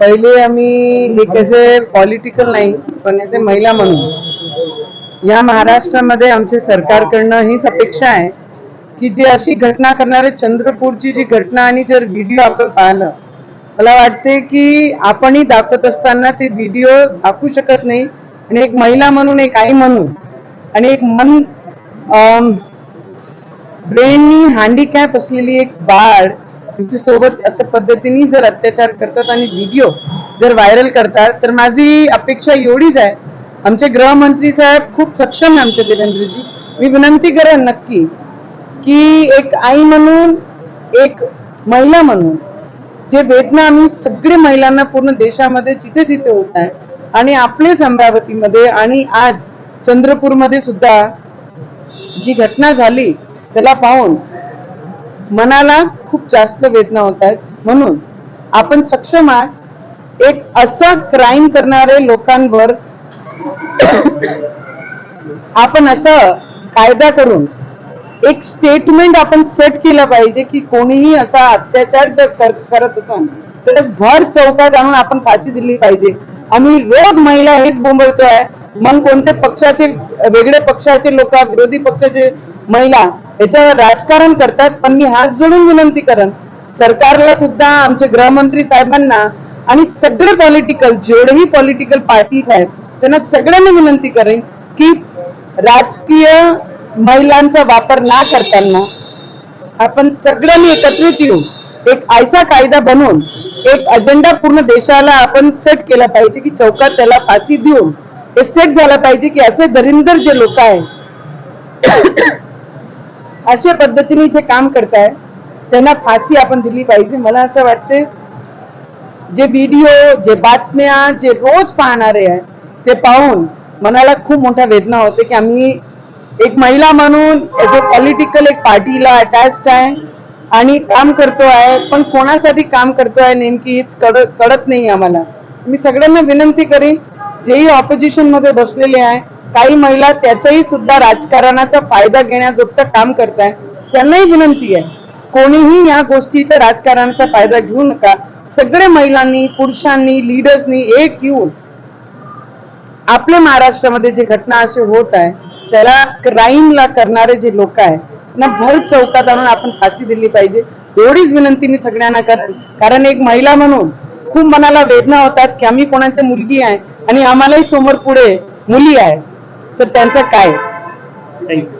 पहिले आम्ही हे कसे पॉलिटिकल नाही पण याचे महिला म्हणून या महाराष्ट्रामध्ये आमचे सरकारकडनं हीच अपेक्षा आहे की जी अशी घटना करणारे चंद्रपूरची जी घटना आणि जर व्हिडिओ आपण पाहिलं मला वाटते की आपणही दाखवत असताना ते व्हिडिओ दाखवू शकत नाही. आणि एक महिला म्हणून एक आई म्हणून आणि एक मन ब्रेननी हँडिकॅप असलेली एक बाळ तुमच्यासोबत असं पद्धतीने जर अत्याचार करतात आणि व्हिडिओ जर व्हायरल करतात तर माझी अपेक्षा एवढीच आहे. आमचे गृहमंत्री साहेब खूप सक्षम आहे आमचे देवेंद्रजी. मी विनंती करेन नक्की की एक आई म्हणून एक महिला म्हणून जे वेदना आम्ही सगळे महिलांना पूर्ण देशामध्ये जिथे जिथे होत आहे आणि आपलेच अमरावतीमध्ये आणि आज चंद्रपूरमध्ये सुद्धा जी घटना झाली त्याला पाहून मनाला खूप जास्त वेदना होत आहेत. म्हणून आपण सक्षम आहात. एक असं क्राईम करणारे लोकांवर आपण असं कायदा करून एक स्टेटमेंट आपण सेट केलं पाहिजे की कोणीही असा अत्याचार जर करत असाल तर भर चौकात आणून आपण फाशी दिली पाहिजे. आम्ही रोज महिला हेच बोंबलतोय. मग कोणते पक्षाचे वेगळे पक्षाचे लोक विरोधी पक्षाचे महिला याच्यावर राजकारण करतात पण मी हात जोडून विनंती करेन. सरकारला सुद्धा आमचे गृहमंत्री साहेबांना आणि सगळे पॉलिटिकल जेवढेही पॉलिटिकल पार्टीज आहेत त्यांना सगळ्यांना विनंती करेन की राजकीय महिलांचा वापर ना करताना आपण सगळ्यांनी एकत्रित येऊन एक ऐसा कायदा बनवून एक अजेंडा पूर्ण देशाला आपण सेट केला पाहिजे की चौकात त्याला फाशी देऊन हे सेट झाला पाहिजे की असे दरिंदर जे लोक आहेत अशा पद्धतीने जे काम करताय त्यांना फाशी आपण दिली पाहिजे. मला असं वाटते जे व्हिडिओ जे बातम्या जे रोज पाहणारे आहे ते पाहून मनाला खूप मोठ्या वेदना होते की आम्ही एक महिला म्हणून अ पॉलिटिकल एक पार्टीला अटॅच आहे आणि काम करतो आहे पण कोणासाठी काम करतो आहे नेमकी हीच कळत कळत नाही आम्हाला. मी सगळ्यांना विनंती करीन जेही ऑपोजिशनमध्ये बसलेले आहे काही महिला त्याच्याही सुद्धा राजकारणाचा फायदा घेण्याजोगतं काम करताय. त्यांनाही विनंती आहे कोणीही या गोष्टीचा राजकारणाचा फायदा घेऊ नका. सगळे महिलांनी पुरुषांनी लिडर्सनी एक येऊन आपल्या महाराष्ट्रामध्ये जे घटना असे होत आहे त्याला क्राईमला करणारे जे लोक आहे त्यांना भर चौकात आणून आपण फाशी दिली पाहिजे. एवढीच विनंती मी सगळ्यांना करेन कारण एक महिला म्हणून खूप मनाला वेदना होतात की आम्ही कोणाची मुलगी आहे आणि आम्हालाही समोर पुढे मुली आहे तर त्यांचं काय? थँक्यू